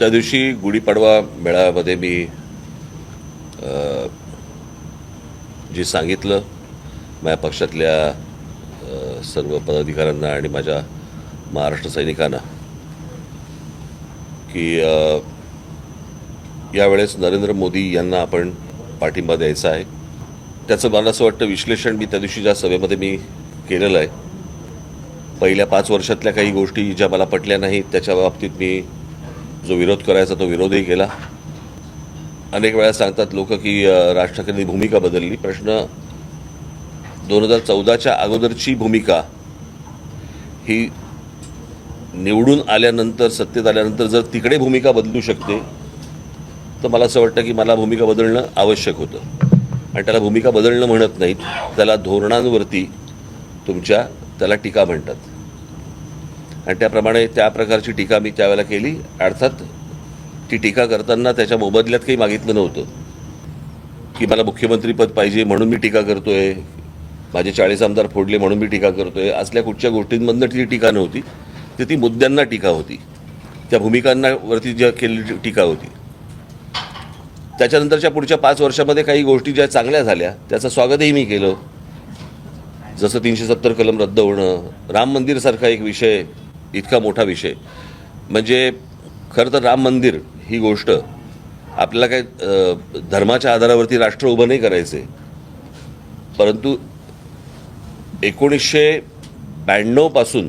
त्या दिवशी गुढीपाडवा मेळाव्यामध्ये मी जे सांगितलं माझ्या पक्षातल्या सर्व पदाधिकाऱ्यांना आणि माझ्या महाराष्ट्र सैनिकांना की यावेळेस नरेंद्र मोदी यांना आपण पाठिंबा द्यायचा आहे. त्याचं मला असं वाटतं विश्लेषण मी त्या दिवशी ज्या सभेमध्ये मी केलेलं आहे पहिल्या पाच वर्षातल्या काही गोष्टी ज्या मला पटल्या नाहीत त्याच्या बाबतीत मी जो विरोध करायचा तो विरोधही केला. अनेक वेळा सांगतात लोक की राज ठाकरेंनी भूमिका बदलली. प्रश्न दोन हजार चौदाच्या अगोदरची भूमिका ही निवडून आल्यानंतर सत्तेत आल्यानंतर जर तिकडे भूमिका बदलू शकते तर मला असं वाटतं की मला भूमिका बदलणं आवश्यक होतं. आणि त्याला भूमिका बदलणं म्हणत नाहीत. त्याला धोरणांवरती तुमच्या त्याला टीका म्हणतात. आणि त्याप्रमाणे त्या प्रकारची टीका मी त्यावेळेला केली. अर्थात ती टीका करताना त्याच्या मोबदल्यात काही मागितलं नव्हतं. की मला मुख्यमंत्रीपद पाहिजे म्हणून मी टीका करतो आहे माझे चाळीस आमदार फोडले म्हणून मी टीका करतो आहे असल्या कुठच्या गोष्टींमधनं ती टीका नव्हती. तर ती मुद्द्यांना टीका होती. त्या भूमिकांना वरती ज्या केलेली टीका होती. त्याच्यानंतरच्या पुढच्या पाच वर्षामध्ये काही गोष्टी ज्या चांगल्या झाल्या त्याचं स्वागतही मी केलं. जसं तीनशे सत्तर कलम रद्द होणं राम मंदिरसारखा एक विषय इतका मोठा विषय. म्हणजे खरं तर राम मंदिर ही गोष्ट आपल्याला काय धर्माच्या आधारावरती राष्ट्र उभं नाही करायचे. परंतु एकोणीसशे ब्याण्णवपासून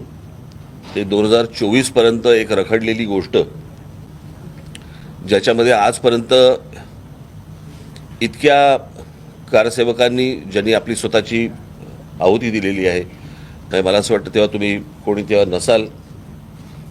ते दोन हजार चोवीसपर्यंत एक रखडलेली गोष्ट ज्याच्यामध्ये आजपर्यंत इतक्या कारसेवकांनी ज्यांनी आपली स्वतःची आहुती दिलेली आहे मला असं वाटतं तेव्हा तुम्ही कोणी तेव्हा नसाल.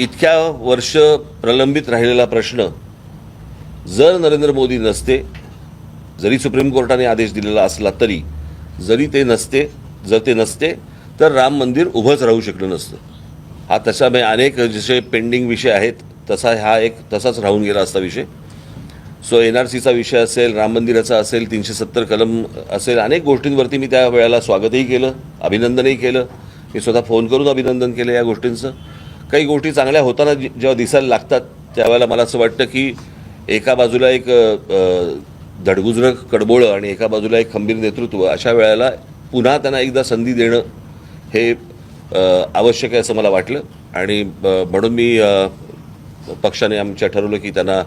इतक्या वर्ष प्रलंबित राहिलेला प्रश्न जर नरेंद्र मोदी नसते जरी सुप्रीम कोर्टाने आदेश दिलेला असला तरी जरी ते नसते जर ते नसते तर राम मंदिर उभंच राहू शकलं नसतं. हा तसा मी अनेक जसे पेंडिंग विषय आहेत तसा हा एक तसाच राहून गेला असता विषय. सो एन आर सीचा विषय असेल राम मंदिराचा असेल तीनशे सत्तर कलम असेल अनेक गोष्टींवरती मी त्या वेळेला स्वागतही केलं अभिनंदनही केलं. मी स्वतः फोन करून अभिनंदन केलं या गोष्टींचं. काही गोष्टी चांगल्या होताना जेव्हा दिसायला लागतात त्यावेळेला मला असं वाटतं की एका बाजूला एक धडगुजरं कडबोळं आणि एका बाजूला एक खंबीर नेतृत्व अशा वेळेला पुन्हा त्यांना एकदा संधी देणं हे आवश्यक आहे असं मला वाटलं. आणि म्हणून मी पक्षाने आमच्या ठरवलं की त्यांना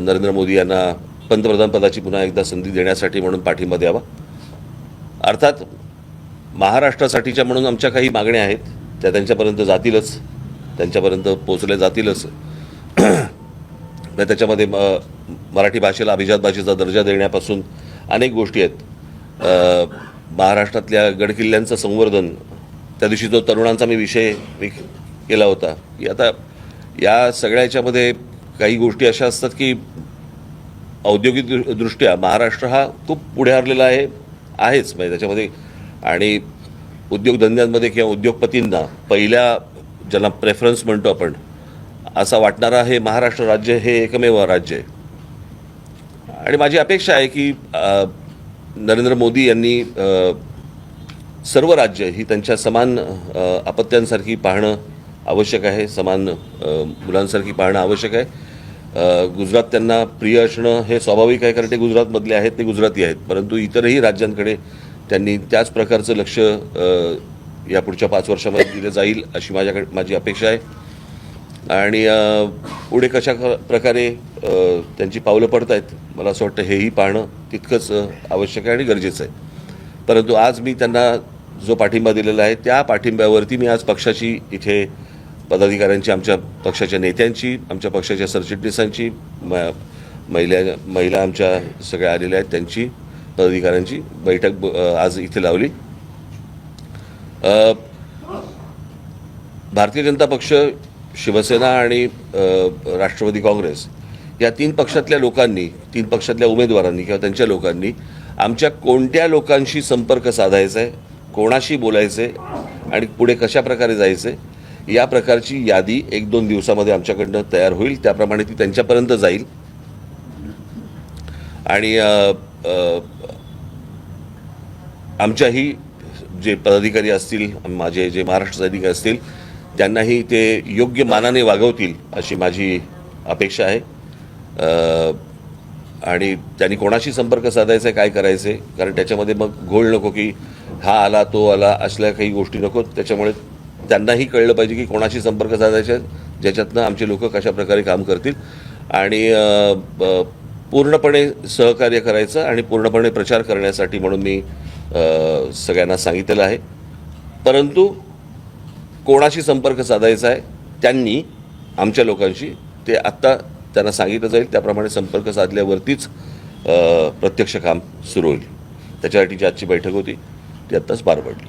नरेंद्र मोदी यांना पंतप्रधान पदाची पुन्हा एकदा संधी देण्यासाठी म्हणून पाठिंबा द्यावा. अर्थात महाराष्ट्रासाठीच्या म्हणून आमच्या काही मागण्या आहेत त्या त्यांच्यापर्यंत जातीलच. त्यांच्यापर्यंत पोचले जातीलच. तर त्याच्यामध्ये म- मराठी भाषेला अभिजात भाषेचा दर्जा देण्यापासून अनेक गोष्टी आहेत. महाराष्ट्रातल्या गडकिल्ल्यांचं संवर्धन त्या दिवशी जो तरुणांचा मी विषय मी केला होता की आता या सगळ्या याच्यामध्ये काही गोष्टी अशा असतात की औद्योगिक दृ- दृष्ट्या महाराष्ट्र हा खूप पुढे हरलेला आहे आहेच. म्हणजे त्याच्यामध्ये आणि उद्योगधंद्यांमध्ये किंवा उद्योगपतींना पहिल्या ज्याला प्रेफरन्स म्हणतो आपण असा वाटणारा हे महाराष्ट्र राज्य हे एकमेव राज्य आहे. आणि माझी अपेक्षा आहे की नरेंद्र मोदी यांनी सर्व राज्य ही त्यांच्या समान अ, अपत्यांसारखी पाहणं आवश्यक आहे समान मुलांसारखी पाहणं आवश्यक आहे. गुजरात त्यांना प्रिय असणं हे स्वाभाविक आहे कारण ते गुजरातमधले आहेत ते गुजराती आहेत. परंतु इतरही राज्यांकडे त्यांनी त्याच प्रकारचं लक्ष या पुढच्या पाच वर्षामध्ये दिलं जाईल अशी माझ्याकडे माझी अपेक्षा आहे. आणि पुढे कशा क- प्रकारे त्यांची पावलं पडत आहेत मला असं वाटतं हेही पाहणं तितकंच आवश्यक आहे आणि गरजेचं आहे. परंतु आज मी त्यांना जो पाठिंबा दिलेला आहे त्या पाठिंब्यावरती मी आज पक्षाची इथे पदाधिकाऱ्यांची आमच्या पक्षाच्या नेत्यांची आमच्या पक्षाच्या सरचिटणीसांची म महिला महिला आमच्या सगळ्या आलेल्या आहेत त्यांची पदाधिकाऱ्यांची बैठक आज इथे लावली. भारतीय जनता पक्ष शिवसेना आणि राष्ट्रवादी काँग्रेस या तीन पक्षातल्या लोकांनी तीन पक्षातल्या उमेदवारांनी किंवा त्यांच्या लोकांनी आमच्या कोणत्या लोकांशी संपर्क साधायचा आहे कोणाशी बोलायचे आणि पुढे कशा प्रकारे जायचे या प्रकारची यादी एक दोन दिवसामध्ये आमच्याकडनं तयार होईल. त्याप्रमाणे ती त्यांच्यापर्यंत जाईल. आणि आमच्याही जे पदाधिकारी असतील माझे जे महाराष्ट्र अधिकारी असतील त्यांनाही ते योग्य मानाने वागवतील अशी माझी अपेक्षा आहे. आणि त्यांनी कोणाशी संपर्क साधायचा आहे काय करायचं आहे कारण त्याच्यामध्ये मग घोळ नको की हा आला तो आला असल्या काही गोष्टी नको. त्याच्यामुळे त्यांनाही कळलं पाहिजे की कोणाशी संपर्क साधायचा ज्याच्यातनं आमचे लोक कशा प्रकारे काम करतील. आणि पूर्णपणे सहकार्य करायचं आणि पूर्णपणे प्रचार करण्यासाठी म्हणून मी सगळ्यांना सांगितलेलं आहे. परंतु कोणाशी संपर्क साधायचा आहे त्यांनी आमच्या लोकांशी ते आत्ता त्यांना सांगितलं जाईल. त्याप्रमाणे संपर्क साधल्यावरतीच प्रत्यक्ष काम सुरू होईल. त्याच्यासाठीची आजची बैठक होती ती आत्ताच पार पडली.